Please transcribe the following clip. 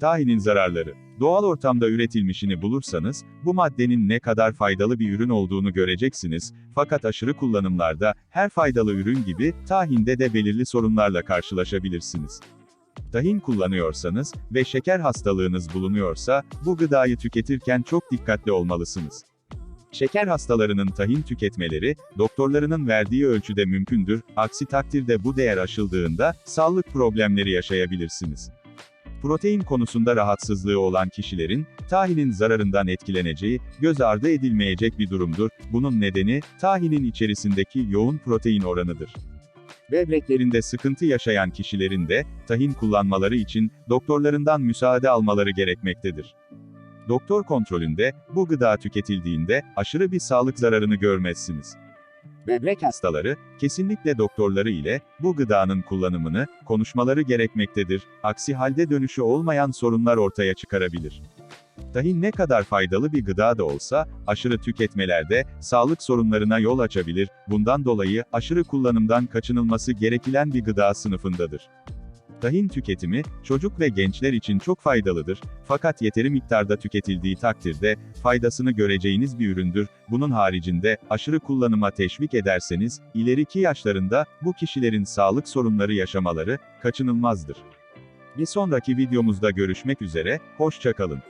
Tahinin zararları. Doğal ortamda üretilmişini bulursanız, bu maddenin ne kadar faydalı bir ürün olduğunu göreceksiniz, fakat aşırı kullanımlarda, her faydalı ürün gibi, tahinde de belirli sorunlarla karşılaşabilirsiniz. Tahin kullanıyorsanız ve şeker hastalığınız bulunuyorsa, bu gıdayı tüketirken çok dikkatli olmalısınız. Şeker hastalarının tahin tüketmeleri, doktorlarının verdiği ölçüde mümkündür, aksi takdirde bu değer aşıldığında, sağlık problemleri yaşayabilirsiniz. Protein konusunda rahatsızlığı olan kişilerin, tahinin zararından etkileneceği, göz ardı edilmeyecek bir durumdur. Bunun nedeni, tahinin içerisindeki yoğun protein oranıdır. Böbreklerinde sıkıntı yaşayan kişilerin de, tahin kullanmaları için, doktorlarından müsaade almaları gerekmektedir. Doktor kontrolünde, bu gıda tüketildiğinde, aşırı bir sağlık zararını görmezsiniz. Böbrek hastaları, kesinlikle doktorları ile, bu gıdanın kullanımını, konuşmaları gerekmektedir, aksi halde dönüşü olmayan sorunlar ortaya çıkarabilir. Tahin ne kadar faydalı bir gıda da olsa, aşırı tüketmelerde, sağlık sorunlarına yol açabilir, bundan dolayı, aşırı kullanımdan kaçınılması gerekilen bir gıda sınıfındadır. Tahin tüketimi, çocuk ve gençler için çok faydalıdır, fakat yeteri miktarda tüketildiği takdirde, faydasını göreceğiniz bir üründür, bunun haricinde, aşırı kullanıma teşvik ederseniz, ileriki yaşlarında, bu kişilerin sağlık sorunları yaşamaları, kaçınılmazdır. Bir sonraki videomuzda görüşmek üzere, hoşçakalın.